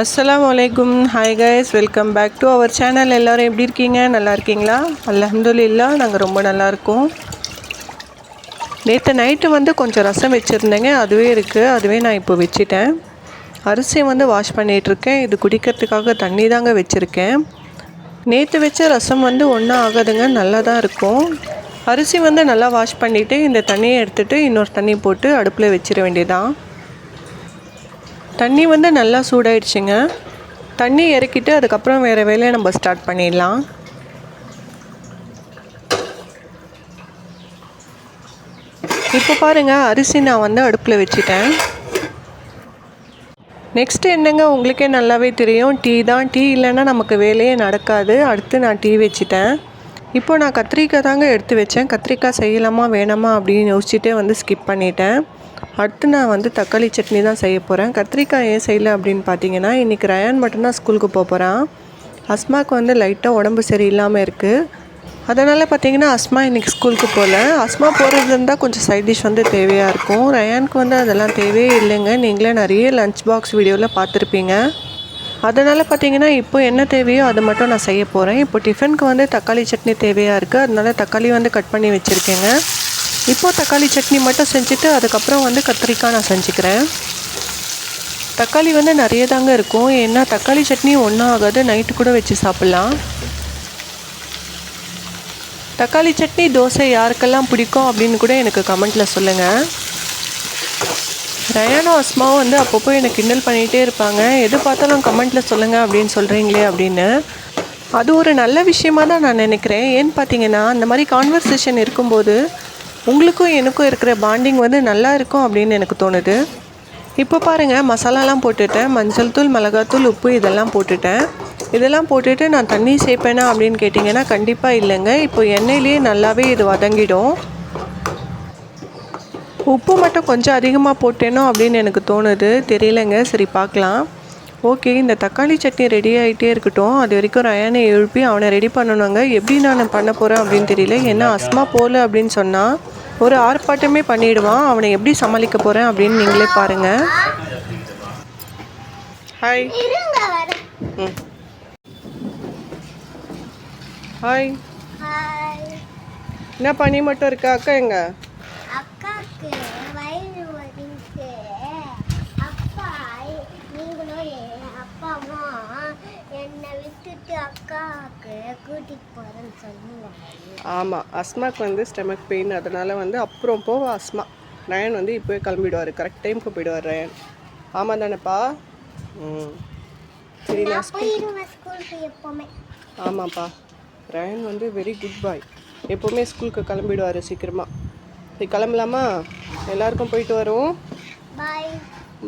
அஸ்லாம் வலைக்கும் hi guys welcome back to our channel எல்லோரும் எப்படி இருக்கீங்க? நல்லா இருக்கீங்களா? அலமதுல்லா நாங்கள் ரொம்ப நல்லாயிருக்கோம் நேற்று நைட்டு வந்து கொஞ்சம் ரசம் வச்சுருந்தேங்க. அதுவே இருக்குது அதுவே நான் இப்போ வச்சுட்டேன். அரிசி வந்து வாஷ் பண்ணிகிட்ருக்கேன் இது குடிக்கிறதுக்காக தண்ணி தாங்க வச்சுருக்கேன். நேற்று வச்ச ரசம் வந்து ஒன்றும் ஆகாதுங்க. நல்லா தான் இருக்கும். அரிசி வந்து நல்லா வாஷ் பண்ணிவிட்டு இந்த தண்ணியை எடுத்துகிட்டு இன்னொரு தண்ணி போட்டு அடுப்பில் வச்சிட வேண்டியதான் தண்ணி வந்து நல்லா சூடாயிடுச்சுங்க. தண்ணி இறக்கிட்டு அதுக்கப்புறம் வேறு வேலையை நம்ம ஸ்டார்ட் பண்ணிடலாம். இப்போ பாருங்கள் அரிசி நான் வந்து அடுப்பில் வச்சுட்டேன். நெக்ஸ்ட்டு என்னங்க உங்களுக்கே நல்லாவே தெரியும். டீ தான். டீ இல்லைன்னா நமக்கு வேலையே நடக்காது. அடுத்து நான் டீ வச்சுட்டேன். இப்போ நான் கத்திரிக்காய் தாங்க எடுத்து வச்சேன். கத்திரிக்காய் செய்யலாமா வேணாமா அப்படின்னு யோசிச்சுட்டே வந்து ஸ்கிப் பண்ணிட்டேன். அடுத்து நான் வந்து தக்காளி சட்னி தான் செய்ய போகிறேன் கத்திரிக்காய் ஏன் செய்யலை அப்படின்னு பார்த்தீங்கன்னா இன்றைக்கி ரயான் மட்டும்தான் ஸ்கூலுக்கு போக போகிறான் அஸ்மாவுக்கு வந்து லைட்டாக உடம்பு சரியில்லாமல் இருக்குது அதனால் பார்த்தீங்கன்னா அஸ்மா இன்றைக்கி ஸ்கூலுக்கு போகல அஸ்மா போகிறது இருந்தால் கொஞ்சம் சைட் டிஷ் வந்து தேவையாக இருக்கும். ரயானுக்கு வந்து அதெல்லாம் தேவையே இல்லைங்க. நீங்களே நிறைய லஞ்ச் பாக்ஸ் வீடியோவில் பார்த்துருப்பீங்க அதனால் பார்த்தீங்கன்னா இப்போ என்ன தேவையோ அதை மட்டும் நான் செய்ய போகிறேன் இப்போ டிஃபனுக்கு வந்து தக்காளி சட்னி தேவையாக இருக்குது அதனால தக்காளி வந்து கட் பண்ணி வச்சுருக்கேங்க. இப்போ தக்காளி சட்னி மட்டும் செஞ்சுட்டு அதுக்கப்புறம் வந்து கத்திரிக்காய் நான் செஞ்சுக்கிறேன். தக்காளி வந்து நிறைய தாங்க இருக்கும். ஏன்னா தக்காளி சட்னி ஒன்றும் ஆகாது நைட்டு கூட வச்சு சாப்பிட்லாம். தக்காளி சட்னி தோசை யாருக்கெல்லாம் பிடிக்கும் அப்படின்னு கூட எனக்கு கமெண்ட்டில் சொல்லுங்கள் ரயானோ அஸ்மாவும் வந்து அப்பப்போ எனக்கு கிண்டல் பண்ணிகிட்டே இருப்பாங்க. எது பார்த்தாலும் கமெண்ட்டில் சொல்லுங்கள் அப்படின்னு சொல்கிறீங்களே அப்படின்னு. அது ஒரு நல்ல விஷயமா தான் நான் நினைக்கிறேன். ஏன்னு பார்த்தீங்கன்னா அந்த மாதிரி கான்வர்சேஷன் இருக்கும்போது உங்களுக்கும் எனக்கும் இருக்கிற பாண்டிங் வந்து நல்லா இருக்கும் அப்படின்னு எனக்கு தோணுது. இப்போ பாருங்கள் மசாலாலாம் போட்டுட்டேன். மஞ்சள் தூள் மிளகாத்தூள் உப்பு இதெல்லாம் போட்டுட்டேன். இதெல்லாம் போட்டுட்டு நான் தண்ணி சேர்ப்பேனா அப்படின்னு கேட்டிங்கன்னா கண்டிப்பாக இல்லைங்க. இப்போ எண்ணெயிலேயே நல்லாவே இது வதங்கிடும். உப்பு மட்டும் கொஞ்சம் அதிகமாக போட்டேனோ அப்படின்னு எனக்கு தோணுது. தெரியலங்க. சரி பார்க்கலாம். ஓகே இந்த தக்காளி சட்னி ரெடி ஆகிட்டே இருக்கட்டும். அது வரைக்கும் ரயானை எழுப்பி அவனை ரெடி பண்ணணுங்க. எப்படி நான் பண்ண போகிறேன் அப்படின்னு தெரியல. ஏன்னா அஸ்மா போகல அப்படின்னு சொன்னால் ஒரு ஆர்ப்பாட்டமே பண்ணிடுவான். அவனை எப்படி சமாளிக்க போகிறேன் அப்படின்னு நீங்களே பாருங்கள் ஹாய் ம். ஹாய் ஹாய் என்ன பண்ணி மட்டும் இருக்கா? அக்கா எங்க? ஆமாம் அஸ்மாக்கு வந்து ஸ்டெமக் பெயின் அதனால் வந்து அப்புறம் போவ அஸ்மா. ரயன் வந்து இப்போவே கிளம்பிடுவார். கரெக்ட் டைமுக்கு போயிடுவார் ரயன். ஆமாம் தானேப்பா? ம். சரி நான் எப்பவுமே. ஆமாப்பா. ரயன் வந்து வெரி குட் பாய் எப்போவுமே ஸ்கூலுக்கு கிளம்பிடுவார் சீக்கிரமாக சரி கிளம்பலாமா? எல்லாருக்கும் போயிட்டு வரோம். பாய்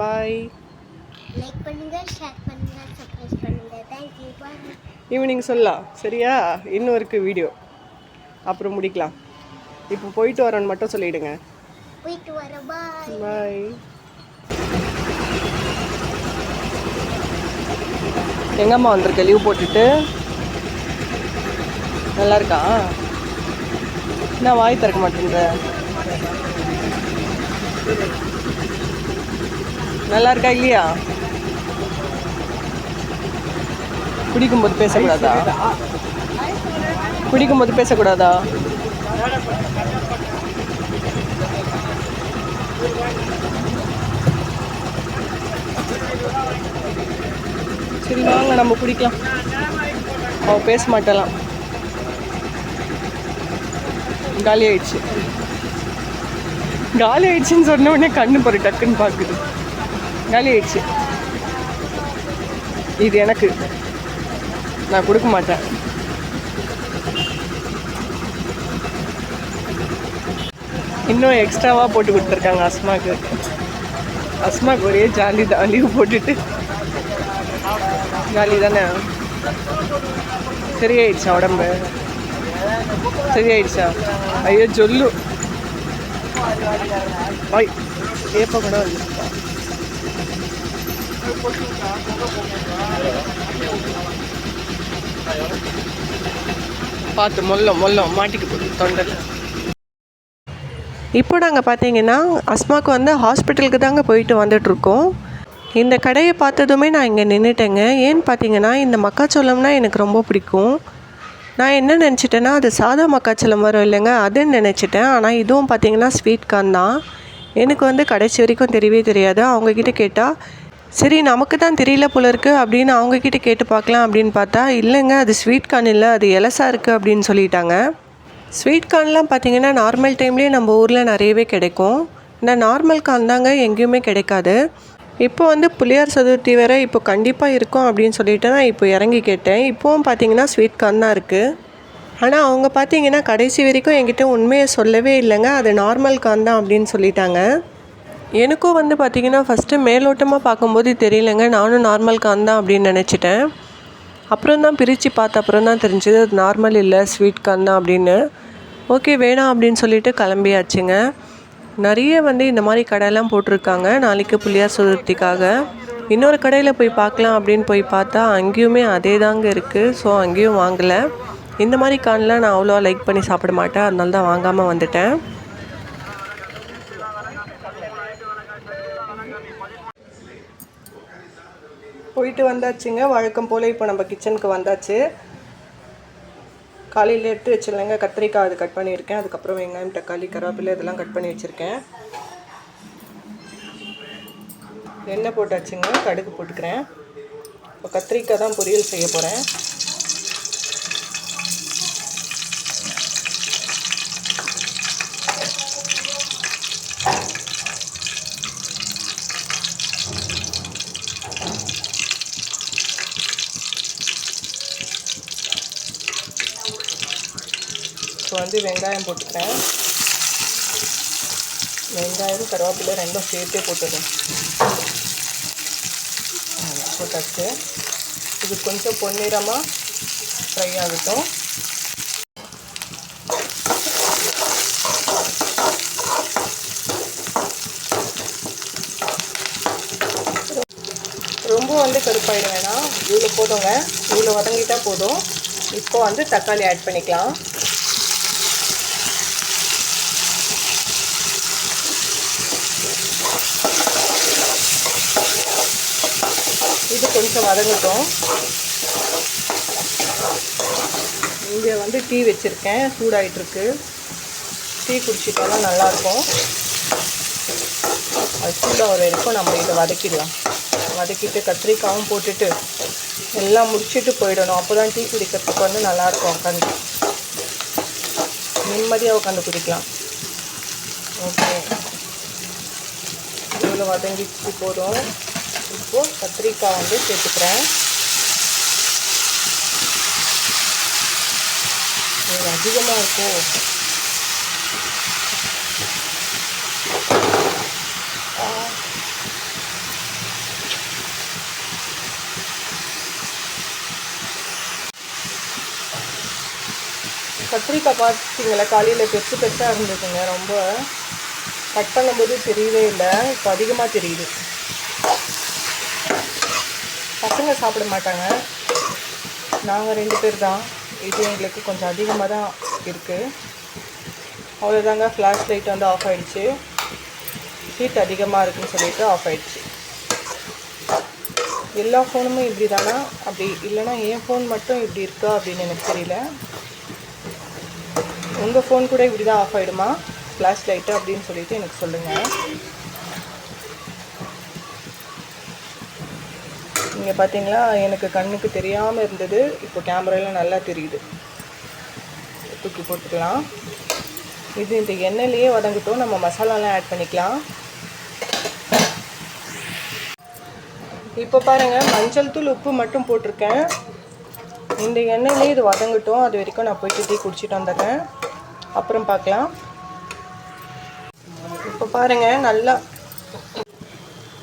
பாய் லைக் பண்ணுங்க ஷேர் பண்ணுங்க சப்ஸ்கிரைப் பண்ணுங்க. தேங்க்யூ பாய் ஈவினிங் சொல்லலாம் சரியா? இன்னும் இருக்குது வீடியோ அப்புறம் முடிக்கலாம். இப்போ போயிட்டு வரோன்னு மட்டும் சொல்லிவிடுங்க போயிட்டு வரேன் பாய் பாய் எங்கம்மா வந்திருக்க? லீவ் போட்டுட்டு? நல்லா இருக்கா? என்ன வாய் திறக்க மாட்டேங்கிற நல்லா இருக்கா இல்லையா? பிடிக்கும்போது பேசக்கூடாதா? பிடிக்கும்போது பேசக்கூடாதா? சரி வாங்க நம்ம பிடிக்கலாம். அவ பேச மாட்டலாம். காலி ஆயிடுச்சு. காலி ஆயிடுச்சுன்னு சொன்ன உடனே கண்ணு போற டக்குன்னு பார்க்குது காலி ஆயிடுச்சு. இது எனக்கு. நான் கொடுக்க மாட்டேன். இன்னும் எக்ஸ்ட்ராவாக போட்டு கொடுத்துருக்காங்க அஸ்மாக்கு. அஸ்மாக்கு ஒரே ஜாலி தான் லீவ் போட்டுட்டு. ஜாலி தானே? சரியாயிடுச்சா உடம்பு? சரியாயிடுச்சா? ஐயோ சொல்லு ஐய் ஏப்ப கூட வந்து பார்த்து மொல்லம் மொல்லம் மாட்டிக்கு போகுது தொண்டை இப்போ நாங்கள் பார்த்தீங்கன்னா அஸ்மாக்கு வந்து ஹாஸ்பிட்டலுக்கு தாங்க போயிட்டு வந்துட்ருக்கோம் இந்த கடையை பார்த்ததுமே நான் இங்கே நின்றுட்டேங்க ஏன்னு பார்த்தீங்கன்னா இந்த மக்காச்சோளம்னா எனக்கு ரொம்ப பிடிக்கும். நான் என்ன நினச்சிட்டேன்னா அது சாதா மக்காச்சோளம் வரும் இல்லைங்க அதுன்னு நினச்சிட்டேன். ஆனால் இதுவும் பார்த்தீங்கன்னா ஸ்வீட் கார்ன் தான். எனக்கு வந்து கடைசி வரைக்கும் தெரியவே தெரியாது. அவங்கக்கிட்ட கேட்டால் சரி நமக்கு தான் தெரியல போல இருக்குது அப்படின்னு அவங்கக்கிட்ட கேட்டு பார்க்கலாம் அப்படின்னு பார்த்தா இல்லைங்க அது ஸ்வீட் கார்ன் இல்லை அது எலசா இருக்குது அப்படின்னு சொல்லிட்டாங்க. ஸ்வீட் கார்ன்லாம் பார்த்தீங்கன்னா நார்மல் டைம்லேயே நம்ம ஊரில் நிறையவே கிடைக்கும். இந்த நார்மல் கார்ன் தாங்க எங்கேயுமே கிடைக்காது. இப்போ வந்து புளியார் சதுர்த்தி வேற இப்போ கண்டிப்பாக இருக்கும் அப்படின்னு சொல்லிட்டு நான் இப்போ இறங்கி கேட்டேன். இப்போவும் பார்த்தீங்கன்னா ஸ்வீட் கார்ன் தான் இருக்குது ஆனால் அவங்க பார்த்தீங்கன்னா கடைசி வரைக்கும் என்கிட்ட உண்மையை சொல்லவே இல்லைங்க. அது நார்மல் கார்ன் தான் அப்படின்னு சொல்லிட்டாங்க. எனக்கும் வந்து பார்த்திங்கன்னா ஃபஸ்ட்டு மேலோட்டமாக பார்க்கும்போது தெரியலங்க. நானும் நார்மல் கான் தான் அப்படின்னு நினச்சிட்டேன். அப்புறம் தான் பிரித்து பார்த்த அப்புறம் தான் தெரிஞ்சது அது நார்மல் இல்லை ஸ்வீட் கான் தான் அப்படின்னு. ஓகே வேணாம் அப்படின்னு சொல்லிட்டு கிளம்பியாச்சுங்க. நிறைய வந்து இந்த மாதிரி கடையெல்லாம் போட்டிருக்காங்க. நாளைக்கு புளியார் சதுர்த்திக்காக இன்னொரு கடையில் போய் பார்க்கலாம் அப்படின்னு போய் பார்த்தா அங்கேயுமே அதே தாங்க இருக்குது ஸோ அங்கேயும் வாங்கலை. இந்த மாதிரி கான்லாம் நான் அவ்வளோ லைக் பண்ணி சாப்பிட மாட்டேன். அதனால தான் வாங்காமல் வந்துட்டேன். போயிட்டு வந்தாச்சுங்க. வழக்கம் போல் இப்போ நம்ம கிச்சனுக்கு வந்தாச்சு. காலையில் எடுத்து வச்சிடலங்க கத்திரிக்காய் அது கட் பண்ணியிருக்கேன். அதுக்கப்புறம் வெங்காயம் தக்காளி கருவேப்பிலை இதெல்லாம் கட் பண்ணி வச்சுருக்கேன். எண்ணெய் போட்டாச்சுங்க. கடுகு போட்டுக்கிறேன். இப்போ கத்திரிக்காய் தான் பொரியல் செய்ய போகிறேன் வந்து வெங்காயம் போட்டுக்கிறேன். வெங்காயம் கருவேப்பிலை ரெண்டும் சேர்த்தே போட்டுடுறேன் போட்டாச்சு. இது கொஞ்சம் பொன்னிறமாக ஃப்ரை ஆகட்டும். ரொம்ப வந்து கருப்பாயிட வேணாம். இவ்வளோ போதுங்க. இவ்வளோ வதங்கிட்டால் போதும். இப்போ வந்து தக்காளி ஆட் பண்ணிக்கலாம். இது கொஞ்சம் வதங்கட்டும் இங்கே வந்து டீ வச்சுருக்கேன். சூடாயிட்டிருக்கு. டீ குடிச்சிட்டாலும் நல்லாயிருக்கும். அது சூடாக ஒரு இருக்கும் நம்ம இதை வதக்கிடலாம். வதக்கிட்டு கத்திரிக்காயும் போட்டுட்டு எல்லாம் முடிச்சுட்டு போயிடணும். அப்போ தான் டீ குடிக்கிறதுக்கு வந்து நல்லாயிருக்கும் உட்காந்து நிம்மதியாக உட்காந்து குடிக்கலாம். ஓகே. இவ்வளோ வதங்கிச்சு போதும். இப்போது கத்திரிக்காய் வந்து சேர்த்துக்கிறேன். இது அதிகமாக இருக்கும் கத்திரிக்காய் பார்த்தீங்களா காலையில் பெருசு பெருசாக இருந்ததுங்க ரொம்ப. கட் பண்ணும்போது தெரியவே இல்லை இப்போ அதிகமாக தெரியுது. பசங்க சாப்பிட மாட்டாங்க. நாங்கள் ரெண்டு பேர் தான். இது எங்களுக்கு கொஞ்சம் அதிகமாக தான் இருக்குது அவ்வளோதாங்க ஃப்ளாஷ் லைட் வந்து ஆஃப் ஆகிடுச்சு ஹீட் அதிகமாக இருக்குன்னு சொல்லிட்டு ஆஃப் ஆகிடுச்சு எல்லா ஃபோனுமே இப்படி தானா? அப்படி இல்லைன்னா என் ஃபோன் மட்டும் இப்படி இருக்கா அப்படின்னு எனக்கு தெரியல. உங்கள் ஃபோன் கூட இப்படி தான் ஆஃப் ஆகிடுமா ஃப்ளாஷ் லைட்டு அப்படின்னு சொல்லிட்டு எனக்கு சொல்லுங்கள் நீங்கள் பார்த்தீங்களா எனக்கு கண்ணுக்கு தெரியாமல் இருந்தது. இப்போ கேமராவில் நல்லா தெரியுது. தூக்கி போட்டுக்கலாம். இது இந்த எண்ணெயிலேயே வதங்கட்டும். நம்ம மசாலாலாம் ஆட் பண்ணிக்கலாம். இப்போ பாருங்கள் மஞ்சள் தூள் உப்பு மட்டும் போட்டிருக்கேன். இந்த எண்ணெயிலே இது வதங்கட்டும். அது வரைக்கும் நான் போயிட்டு டீ குடிச்சிட்டு வந்துடுறேன். அப்புறம் பார்க்கலாம். இப்போ பாருங்கள் நல்லா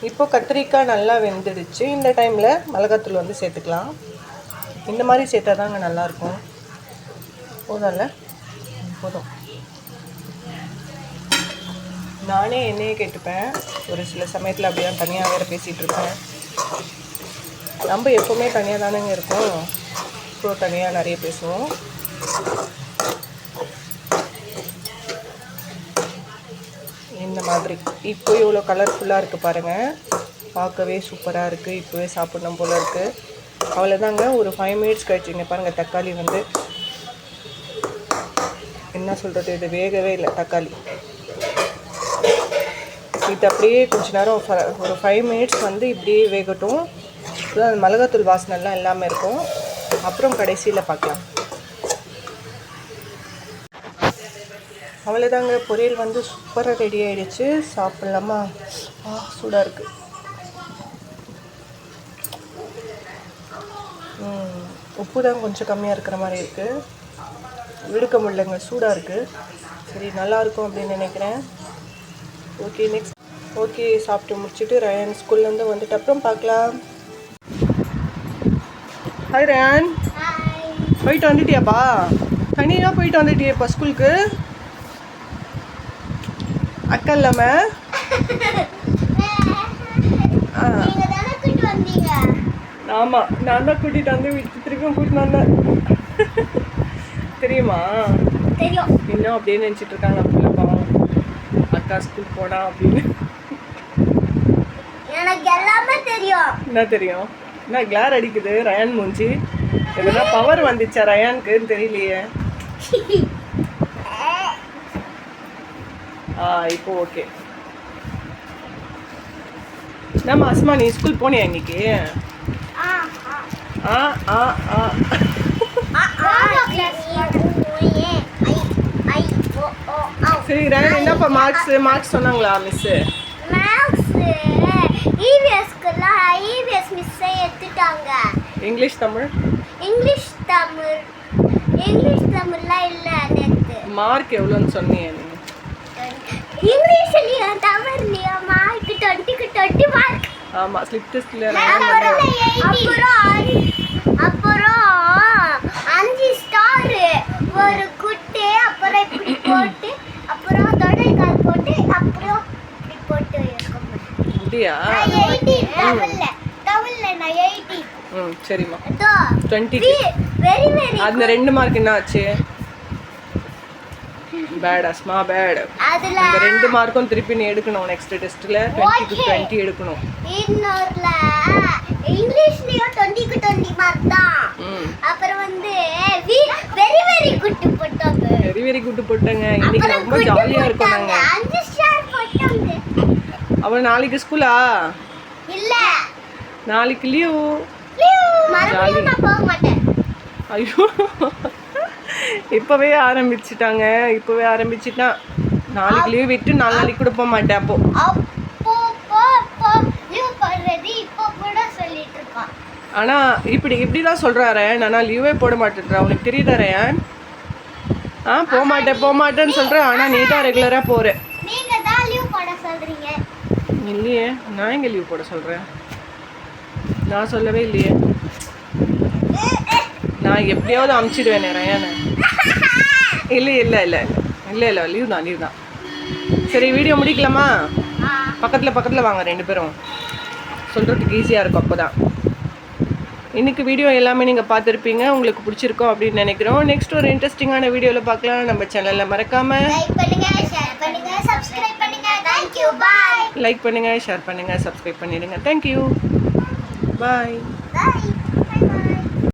இப்போ கத்திரிக்காய் நல்லா வெந்துடுச்சு. இந்த டைமில் மிளகாத்தூள் வந்து சேர்த்துக்கலாம். இந்த மாதிரி சேர்த்தா தாங்க நல்லாயிருக்கும். போதும்ல போதும். நானே என்னையே கேட்டுப்பேன். ஒரு சில சமயத்தில் அப்படியே தனியாக வேறு பேசிகிட்டு இருப்பேன். நம்ம எப்போவுமே தனியாக தானேங்க இருக்கோம். ஸோ தனியாக நிறைய பேசுவோம். இந்த மாதிரி. இப்போ இவ்வளோ கலர்ஃபுல்லாக இருக்குது பாருங்கள் பார்க்கவே சூப்பராக இருக்குது இப்போவே சாப்பிடணும் போல் இருக்குது அவ்வளோதாங்க ஒரு ஃபைவ் மினிட்ஸ் கழிச்சுங்க பாருங்கள் தக்காளி வந்து என்ன சொல்கிறது இது வேகவே இல்லை தக்காளி. இது அப்படியே கொஞ்ச நேரம் ஃப- ஒரு ஃபைவ் மினிட்ஸ் வந்து இப்படியே வேகட்டும். அப்பதான் அந்த மிளகாத்தூள் வாசனைலாம் எல்லாமே இருக்கும். அப்புறம் கடைசியில் பார்க்கலாம் அவ்வளோதாங்க பொரியல் வந்து சூப்பராக ரெடி ஆயிடுச்சு. சாப்பிட்லாமா? ஆ சூடாக இருக்குது உப்பு தான் கொஞ்சம் கம்மியாக இருக்கிற மாதிரி இருக்குது எடுக்க முடியலங்க சூடாக இருக்குது சரி நல்லா இருக்கும் அப்படின்னு நினைக்கிறேன். ஓகே நெக்ஸ்ட் ஓகே சாப்பிட்டு முடிச்சுட்டு ரயான் ஸ்கூல்லேருந்து வந்துட்டு அப்புறம் பார்க்கலாம். ஹாய் ரயான். போயிட்டு வந்துட்டியாப்பா? தனியாக போயிட்டு வந்துட்டியேப்பா ஸ்கூலுக்கு அக்கா இல்லாமல் ஆ. நீங்க தானே கூட்டு வந்தீங்க ஆமாம் நான் தான் கூட்டிகிட்டு வந்து விட்டு திருப்பியும் கூட்டிட்டு வந்தேன். தெரியுமா? தெரியும். இன்னும் அப்படியே நினச்சிட்டு இருக்காங்க பிள்ளை பாவம். அக்கா ஸ்கூல் போனா அப்படின்னு. எனக்கு எல்லாமே தெரியும். என்ன தெரியும்? என்ன கிளார் அடிக்குது ரயான் மூஞ்சி. எதுனா பவர் வந்துச்சா ரயானுக்குன்னு தெரியலையே ஆ இப்போ ஓகே நம்ம அஸ்மா நீ ஸ்கூல் போனியா இன்னைக்கு? ஆ ஆ. ஆ ஆ ஆ. ஆ பிளஸ் ஏ ஐ ஐ ஓ ஓ ஆ. சரி ரயான் என்னப்பா மார்க்ஸ் மார்க்ஸ் சொன்னாங்களா மிஸ்ஸு மேக்ஸ் இவிஎஸ்க்குலாம் இவிஎஸ் மிஸ்ஸை எடுத்துட்டாங்க. English Tamil? English Tamil. English தமிழ்லாம் இல்லை மார்க் எவ்வளோன்னு சொன்னியே நீ. இங்கிலீஷ்லயும் தமிழ்லயும் மார்க் டுவெண்ட்டிக்கு டுவெண்ட்டி மார்க் ஆமாம் ஸ்லிப் டெஸ்ட்டில் அப்புறம் அப்புறம் அப்புறம் அஞ்சு ஸ்டார் ஒரு குட்டு அப்புறம் இப்படி போட்டு அப்புறம் தொடைக்கால் போட்டு அப்புறம் இப்படி போட்டு இருக்கும் அப்படியா? நான் எயிட்டி தமிழ்ல தமிழ்ல நான் எயிட்டி ம் சரிம்மா. அதோ டுவெண்ட்டிக்கு வெரி வெரி அந்த ரெண்டு மார்க் என்ன ஆச்சு? பேட் அஸ்மா பேட் அதுல அந்த ரெண்டு மார்க்கும் திருப்பி நீ எடுக்கணும் நெக்ஸ்ட் டெஸ்ட்டில் டுவெண்ட்டிக்கு டுவெண்ட்டி எடுக்கணும். இங்கிலீஷ்லயும் டுவெண்ட்டிக்கு டுவெண்ட்டி மார்க் தான். அப்புறம் வந்து வெரி வெரி குட்டு போட்டாங்க வெரி வெரி குட்டு போட்டாங்க. இன்னைக்கு ரொம்ப ஜாலியாக இருக்கும். நாங்கள் அஞ்சு ஸ்டார் போட்டாங்க அப்புறம் நாளைக்கு ஸ்கூலா இல்ல. நாளைக்கு லீவ் மாட்டேன். ஐயோ. இப்போவே ஆரம்பிச்சிட்டாங்க. இப்போவே ஆரம்பிச்சிட்டா நாளைக்கு லீவ் விட்டு நாலு நாளைக்கு கூட போக மாட்டேன் அப்போ. ஆனால் இப்படி இப்படி தான் சொல்கிறாரு ஆனால் லீவே போட மாட்டேன்றா. உனக்கு தெரியுதாரே ஆ போக மாட்டேன் போக மாட்டேன்னு சொல்கிறேன் ஆனால் நீ தான் ரெகுலராக போகிற நீங்க தான் லீவ் போட சொல்றீங்க. இல்லையே. நான் எங்கே லீவ் போட சொல்கிறேன் நான் சொல்லவே இல்லையே. நான் எப்படியாவது அமுச்சிடுவேன் ரயானை. இல்லை இல்லை இல்லை. இல்லை இல்லை லீவ் தான் லீவ் தான். சரி வீடியோ முடிக்கலாமா? பக்கத்தில் பக்கத்தில் வாங்க ரெண்டு பேரும். சொல்கிறதுக்கு ஈஸியாக இருக்கும் அப்போ தான் இன்றைக்கி வீடியோ எல்லாமே நீங்கள் பார்த்துருப்பீங்க. உங்களுக்கு பிடிச்சிருக்கோம் அப்படின்னு நினைக்கிறோம். நெக்ஸ்ட் ஒரு இன்ட்ரெஸ்டிங்கான வீடியோவில் பார்க்கலாம். நம்ம சேனலில் மறக்காமல் லைக் பண்ணுங்கள் ஷேர் பண்ணுங்கள் சப்ஸ்கிரைப் பண்ணிடுங்க. Thank you bye